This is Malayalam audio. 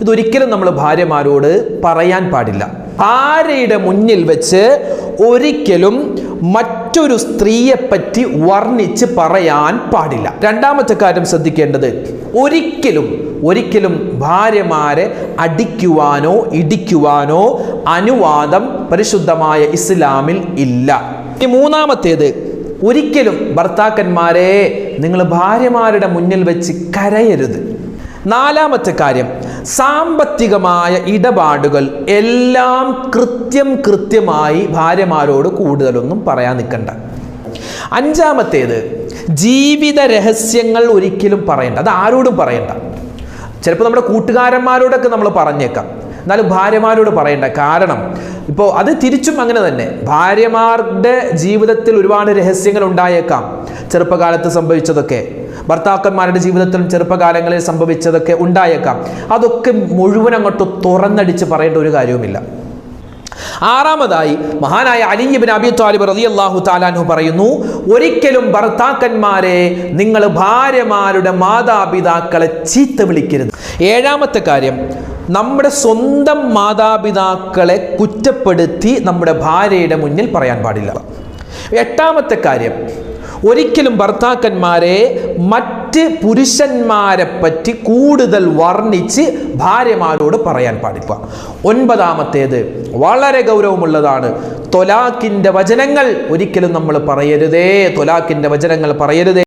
ഇതൊരിക്കലും നമ്മൾ ഭാര്യമാരോട് പറയാൻ പാടില്ല. ആരയുടെ മുന്നിൽ വെച്ച് ഒരിക്കലും മറ്റൊരു സ്ത്രീയെപ്പറ്റി വർണിച്ച് പറയാൻ പാടില്ല. രണ്ടാമത്തെ കാര്യം ശ്രദ്ധിക്കേണ്ടത് ഒരിക്കലും ഒരിക്കലും ഭാര്യമാരെ അടിക്കുവാനോ ഇടിക്കുവാനോ അനുവാദം പരിശുദ്ധമായ ഇസ്ലാമിൽ ഇല്ല. ഇനി മൂന്നാമത്തേത് ഒരിക്കലും ഭർത്താക്കന്മാരെ നിങ്ങൾ ഭാര്യമാരുടെ മുന്നിൽ വെച്ച് കരയരുത്. നാലാമത്തെ കാര്യം സാമ്പത്തികമായ ഇടപാടുകൾ എല്ലാം കൃത്യം കൃത്യമായി ഭാര്യമാരോട് കൂടുതലൊന്നും പറയാൻ നിൽക്കണ്ട. അഞ്ചാമത്തേത് ജീവിത രഹസ്യങ്ങൾ ഒരിക്കലും പറയണ്ട. അത് ആരോടും പറയണ്ട. ചിലപ്പോൾ നമ്മുടെ കൂട്ടുകാരന്മാരോടൊക്കെ നമ്മൾ പറഞ്ഞേക്കാം. എന്നാലും ഭാര്യമാരോട് പറയണ്ട. കാരണം ഇപ്പോൾ അത് തിരിച്ചും അങ്ങനെ തന്നെ. ഭാര്യമാരുടെ ജീവിതത്തിൽ ഒരുപാട് രഹസ്യങ്ങൾ ഉണ്ടായേക്കാം. ചെറുപ്പകാലത്ത് സംഭവിച്ചതൊക്കെ. ഭർത്താക്കന്മാരുടെ ജീവിതത്തിലും ചെറുപ്പകാലങ്ങളിൽ സംഭവിച്ചതൊക്കെ ഉണ്ടായേക്കാം. അതൊക്കെ മുഴുവൻ അങ്ങോട്ട് തുറന്നടിച്ച് പറയേണ്ട ഒരു കാര്യവുമില്ല. ആറാമതായി മഹാനായ അലിബിൻ അബി താലിബ് റതി അള്ളാഹു താലാൻഹു പറയുന്നു ഒരിക്കലും ഭർത്താക്കന്മാരെ നിങ്ങൾ ഭാര്യമാരുടെ മാതാപിതാക്കളെ ചീത്ത വിളിക്കരുത്. ഏഴാമത്തെ കാര്യം നമ്മുടെ സ്വന്തം മാതാപിതാക്കളെ കുറ്റപ്പെടുത്തി നമ്മുടെ ഭാര്യയുടെ മുന്നിൽ പറയാൻ പാടില്ല. എട്ടാമത്തെ കാര്യം ഒരിക്കലും ഭർത്താക്കന്മാരെ മറ്റ് പുരുഷന്മാരെ പറ്റി കൂടുതൽ വർണിച്ച് ഭാര്യമാരോട് പറയാൻ പാടില്ല. ഒൻപതാമത്തേത് വളരെ ഗൗരവമുള്ളതാണ്. തൊലാക്കിന്റെ വചനങ്ങൾ ഒരിക്കലും നമ്മൾ പറയരുതേ തൊലാക്കിന്റെ വചനങ്ങൾ പറയരുതേ.